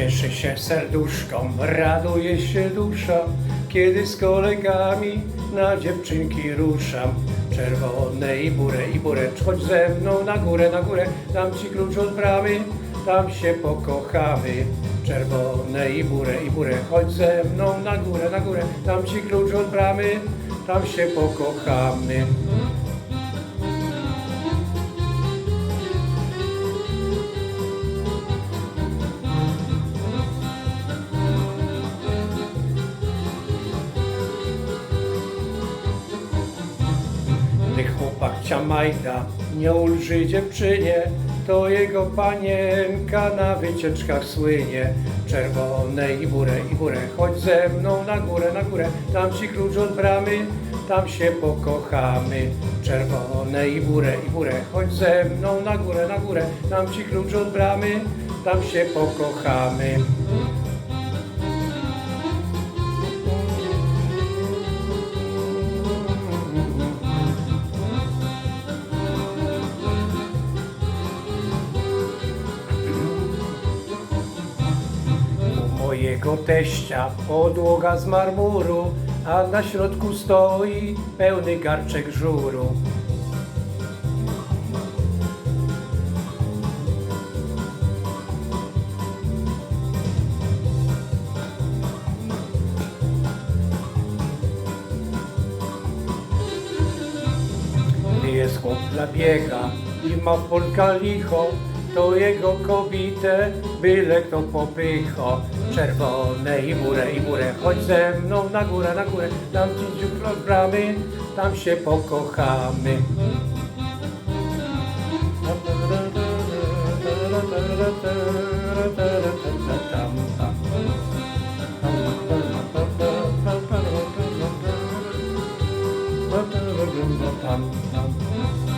Cieszy się serduszkom, raduje się dusza, kiedy z kolegami na dziewczynki ruszam. Czerwone i burę i burę, chodź ze mną na górę, na górę, dam ci klucz od bramy, tam się pokochamy. Czerwone i burę i burę, chodź ze mną na górę, na górę, dam ci klucz od bramy, tam się pokochamy. Gdy chłopak Ciamajda nie ulży dziewczynie, to jego panienka na wycieczkach słynie. Czerwone i burę, i burę, chodź ze mną na górę, na górę, dam ci klucz od bramy, tam się pokochamy. Czerwone i burę, i burę, chodź ze mną na górę, na górę, dam ci klucz od bramy, tam się pokochamy. Mojego teścia podłoga z marmuru, a na środku stoi pełny garczek żuru. Jest chłop dla biega i ma Polka to jego kobitę byle kto popycho. Czerwone i burę, i burę, chodź ze mną na górę, na górę, dam ci dziób od bramy, tam się pokochamy. Tam, tam.